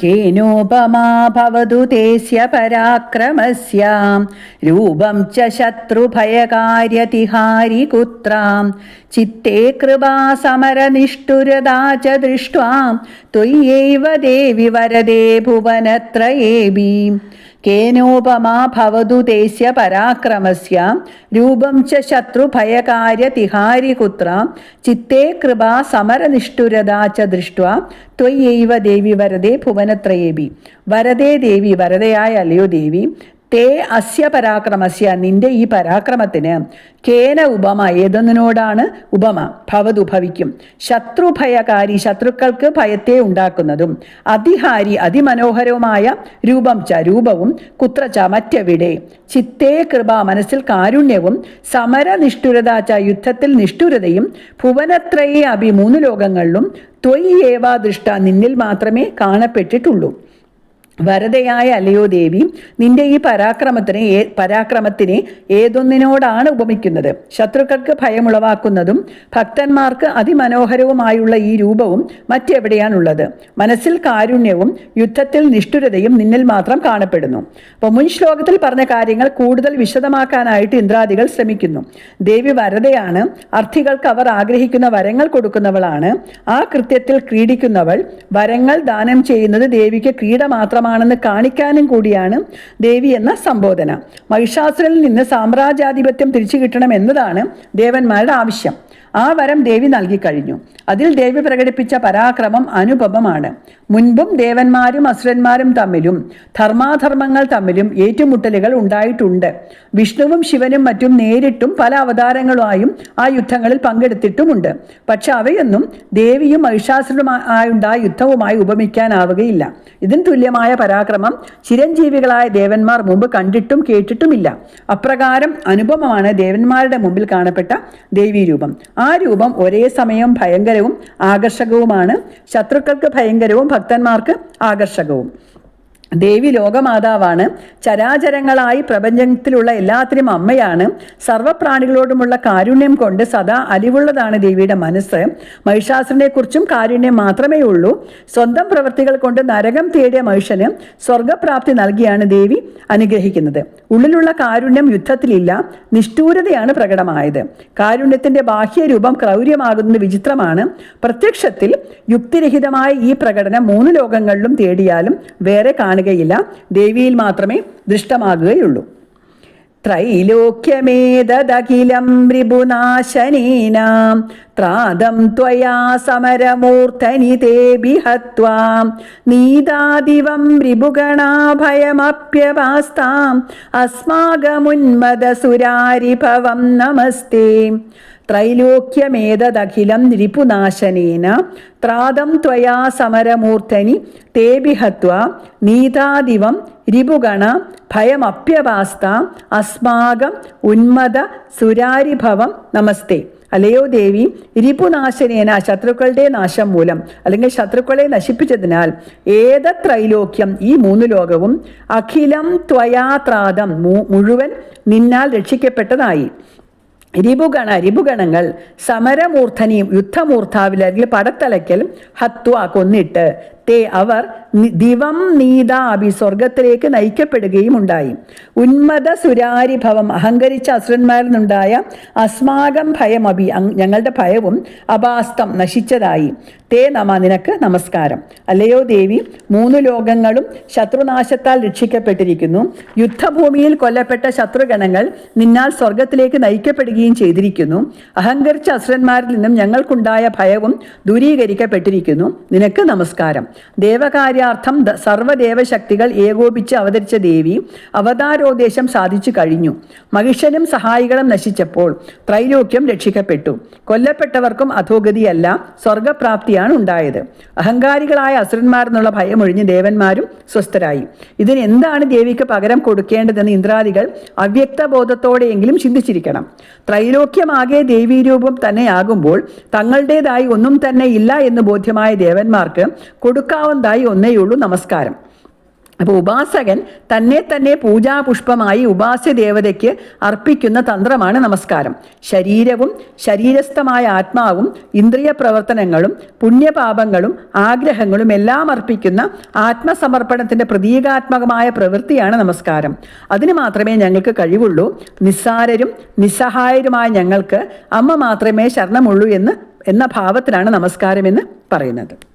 കേനോപമാ ഭവതു തേസ്യ പരാക്രമസ്യാം രൂപം ച ശത്രുഭയകാര്യതിഹാരി കുത്രാം ചിത്തേ കൃപാ സമരനിഷ്ഠുരതാ ച ദൃഷ്ട്വാം ത്വയ്യൈവ ദേവി വരദേ ഭുവനത്രയേബി കേനോപമാ ഭവതു തേസ്യ പരാക്രമസ്യ രൂപം ച ശത്രുഭയകാര്യ തിഹാരി ചിത്തേ കൃപാ സമരനിഷ്ഠുരതാ ച ദൃഷ്ട്വ ത്വയ്യൈവ ദേവി വരദേ ഭുവനത്രയേബി വരദേ ദേവി വരദയായ അല്ലയോ ദേവി തേ അസ്യ പരാക്രമസ്യ നിന്റെ ഈ പരാക്രമത്തിന് കേന ഉപമ ഏതൊന്നിനോടാണ് ഉപമ? ഭവതു ഭവിക്കും. ശത്രുഭയകാരി ശത്രുക്കൾക്ക് ഭയത്തെ ഉണ്ടാക്കുന്നതും അതിഹാരി അതിമനോഹരവുമായ രൂപം ച രൂപവും കുത്രച്ച മറ്റെവിടെ? ചിത്തേ കൃപ മനസ്സിൽ കാരുണ്യവും സമരനിഷ്ഠുരത ച യുദ്ധത്തിൽ നിഷ്ഠുരതയും ഭുവനത്രയെ അഭി മൂന്ന് ലോകങ്ങളിലും ത്വയ്യേവാ ദൃഷ്ട നിന്നിൽ മാത്രമേ കാണപ്പെട്ടിട്ടുള്ളൂ. വരതയായ അല്ലയോ ദേവി നിന്റെ ഈ പരാക്രമത്തിന് പരാക്രമത്തിനെ ഏതൊന്നിനോടാണ് ഉപമിക്കുന്നത്? ശത്രുക്കൾക്ക് ഭയമുളവാക്കുന്നതും ഭക്തന്മാർക്ക് അതിമനോഹരവുമായുള്ള ഈ രൂപവും മറ്റെവിടെയാണുള്ളത്? മനസ്സിൽ കാരുണ്യവും യുദ്ധത്തിൽ നിഷ്ഠുരതയും നിന്നിൽ മാത്രം കാണപ്പെടുന്നു. അപ്പോൾ മുൻ ശ്ലോകത്തിൽ പറഞ്ഞ കാര്യങ്ങൾ കൂടുതൽ വിശദമാക്കാനായിട്ട് ഇന്ദ്രാദികൾ ശ്രമിക്കുന്നു. ദേവി വരതയാണ് അർത്ഥികൾക്ക് അവർ ആഗ്രഹിക്കുന്ന വരങ്ങൾ കൊടുക്കുന്നവളാണ്. ആ കൃത്യത്തിൽ ക്രീഡിക്കുന്നവൾ വരങ്ങൾ ദാനം ചെയ്യുന്നത് ദേവിക്ക് ക്രീഡ മാത്രമാണെന്ന് കാണിക്കാനും കൂടിയാണ് ദേവി എന്ന സംബോധന. മഹിഷാസുരനിൽ നിന്ന് സാമ്രാജ്യാധിപത്യം തിരിച്ചു കിട്ടണം എന്നതാണ് ദേവന്മാരുടെ ആവശ്യം. ആ വരം ദേവി നൽകി നൽകിക്കഴിഞ്ഞു അതിൽ ദേവി പ്രകടിപ്പിച്ച പരാക്രമം അനുപമമാണ്. മുൻപും ദേവന്മാരും അസുരന്മാരും തമ്മിലും ധർമാധർമ്മങ്ങൾ തമ്മിലും ഏറ്റുമുട്ടലുകൾ ഉണ്ടായിട്ടുണ്ട്. വിഷ്ണുവും ശിവനും മറ്റും നേരിട്ടും പല അവതാരങ്ങളുമായും ആ യുദ്ധങ്ങളിൽ പങ്കെടുത്തിട്ടുമുണ്ട്. പക്ഷെ അവയൊന്നും ദേവിയും മഹിഷാസുരമായുണ്ടായ യുദ്ധവുമായി ഉപമിക്കാനാവുകയില്ല. ഇതിന് തുല്യമായ പരാക്രമം ചിരഞ്ജീവികളായ ദേവന്മാർ മുമ്പ് കണ്ടിട്ടും കേട്ടിട്ടുമില്ല. അപ്രകാരം അനുപമമാണ് ദേവന്മാരുടെ മുമ്പിൽ കാണപ്പെട്ട ദേവീരൂപം. ആ രൂപം ഒരേ സമയം ഭയങ്കരവും ആകർഷകവുമാണ്. ശത്രുക്കൾക്ക് ഭയങ്കരവും ഭക്തന്മാർക്ക് ആകർഷകവും. ദേവി ലോകമാതാവാണ്. ചരാചരങ്ങളായി പ്രപഞ്ചത്തിലുള്ള എല്ലാത്തിനും അമ്മയാണ്. സർവപ്രാണികളോടുമുള്ള കാരുണ്യം കൊണ്ട് സദാ അലിവുള്ളതാണ് ദേവിയുടെ മനസ്സ്. മഹിഷാസുരനെ കുറിച്ചും കാരുണ്യം മാത്രമേ ഉള്ളൂ. സ്വന്തം പ്രവൃത്തികൾ കൊണ്ട് നരകം തേടിയ മനുഷ്യന് സ്വർഗപ്രാപ്തി നൽകിയാണ് ദേവി അനുഗ്രഹിക്കുന്നത്. ഉള്ളിലുള്ള കാരുണ്യം യുദ്ധത്തിലില്ല നിഷ്ഠൂരതയാണ് പ്രകടമായത്. കാരുണ്യത്തിന്റെ ബാഹ്യരൂപം ക്രൗര്യമാകുന്നത് വിചിത്രമാണ്. പ്രത്യക്ഷത്തിൽ യുക്തിരഹിതമായ ഈ പ്രകടനം മൂന്ന് ലോകങ്ങളിലും തേടിയാലും വേറെ കാണുകയില്ല ദേവിയിൽ മാത്രമേ ദൃഷ്ടമാകുകയുള്ളൂ. ത്രൈലോക്യമേതദഖിലം രിപുനാശനീനാം ത്രാദം ത്വയാ സമരമൂർധനി തേ ബിഹത്വാം നീതാദിവം രിപുഗണാഭയമപ്യവാസ്താം അസ്മാകമുന്മദസുരാരിഭവം നമസ്തേ. ത്രൈലോക്യമേതദഖിലം നിരിപുനാശനേന. ത്രാദം ത്വയാ സമരമൂർധനി തേബിഹത്വ നീതാദിവം രിപുഗണ. ഭയമപ്യവാസ്ത. അസ്മാകം ഉന്മദ സുരാരിഭവം. നമസ്തേ. അലയോ ദേവി രിപുനാശനേന ശത്രുക്കളുടെ നാശം മൂലം അല്ലെങ്കിൽ ശത്രുക്കളെ നശിപ്പിച്ചതിനാൽ ഏത ത്രൈലോക്യം ഈ മൂന്ന് ലോകവും അഖിലം ത്വയാത്രാദം മുഴുവൻ നിന്നാൽ രക്ഷിക്കപ്പെട്ടതായി. രിപുഗണ രിപുഗണങ്ങൾ സമരമൂർധനിയും യുദ്ധമൂർധാവിൽ അല്ലെങ്കിൽ പടത്തലയ്ക്കൽ ഹത്വ കൊന്നിട്ട് തേ അവർ ദിവം നീതാഭി സ്വർഗത്തിലേക്ക് നയിക്കപ്പെടുകയും ഉണ്ടായി. ഉന്മത സുരാരിഭവം അഹങ്കരിച്ച അസുരന്മാരിൽ നിന്നുണ്ടായ അസ്മാകം ഭയമഭി ഞങ്ങളുടെ ഭയവും അപാസ്തം നശിച്ചതായി. തേ നമ നിനക്ക് നമസ്കാരം. അല്ലയോ ദേവി മൂന്ന് ലോകങ്ങളും ശത്രുനാശത്താൽ രക്ഷിക്കപ്പെട്ടിരിക്കുന്നു. യുദ്ധഭൂമിയിൽ കൊല്ലപ്പെട്ട ശത്രുഗണങ്ങൾ നിന്നാൽ സ്വർഗത്തിലേക്ക് നയിക്കപ്പെടുകയും ചെയ്തിരിക്കുന്നു. അഹങ്കരിച്ച അസുരന്മാരിൽ നിന്നും ഞങ്ങൾക്കുണ്ടായ ഭയവും ദൂരീകരിക്കപ്പെട്ടിരിക്കുന്നു. നിനക്ക് നമസ്കാരം. ദേവകാര്യാർത്ഥം സർവദേവശക്തികൾ ഏകോപിച്ച് അവതരിച്ച ദേവി അവതാരോദ്ദേശം സാധിച്ചു കഴിഞ്ഞു. മഹിഷനും സഹായികളും നശിച്ചപ്പോൾ ത്രൈലോക്യം രക്ഷിക്കപ്പെട്ടു. കൊല്ലപ്പെട്ടവർക്കും അധോഗതിയല്ല സ്വർഗപ്രാപ്തിയാണ് ഉണ്ടായത്. അഹങ്കാരികളായ അസുരന്മാരെന്നുള്ള ഭയമൊഴിഞ്ഞ് ദേവന്മാരും സ്വസ്ഥരായി. ഇതിന് എന്താണ് ദേവിക്ക് പകരം കൊടുക്കേണ്ടതെന്ന് ഇന്ദ്രാദികൾ അവ്യക്ത ബോധത്തോടെയെങ്കിലും ചിന്തിച്ചിരിക്കണം. ത്രൈലോക്യമാകെ ദേവീരൂപം തന്നെയാകുമ്പോൾ തങ്ങളുടേതായി ഒന്നും തന്നെ ഇല്ല എന്ന് ബോധ്യമായ ദേവന്മാർക്ക് കൊടുക്കാവുന്നതായി ഒന്നേയുള്ളൂ നമസ്കാരം. അപ്പോൾ ഉപാസകൻ തന്നെ തന്നെ പൂജാപുഷ്പമായി ഉപാസ്യ ദേവതയ്ക്ക് അർപ്പിക്കുന്ന തന്ത്രമാണ് നമസ്കാരം. ശരീരവും ശരീരസ്ഥമായ ആത്മാവും ഇന്ദ്രിയ പ്രവർത്തനങ്ങളും പുണ്യപാപങ്ങളും ആഗ്രഹങ്ങളും എല്ലാം അർപ്പിക്കുന്ന ആത്മസമർപ്പണത്തിന്റെ പ്രതീകാത്മകമായ പ്രവൃത്തിയാണ് നമസ്കാരം. അതിന് മാത്രമേ ഞങ്ങൾക്ക് കഴിവുള്ളൂ. നിസ്സാരരും നിസ്സഹായരുമായ ഞങ്ങൾക്ക് അമ്മ മാത്രമേ ശരണമുള്ളൂ എന്ന് എന്ന ഭാവത്തിലാണ് നമസ്കാരമെന്ന് പറയുന്നത്.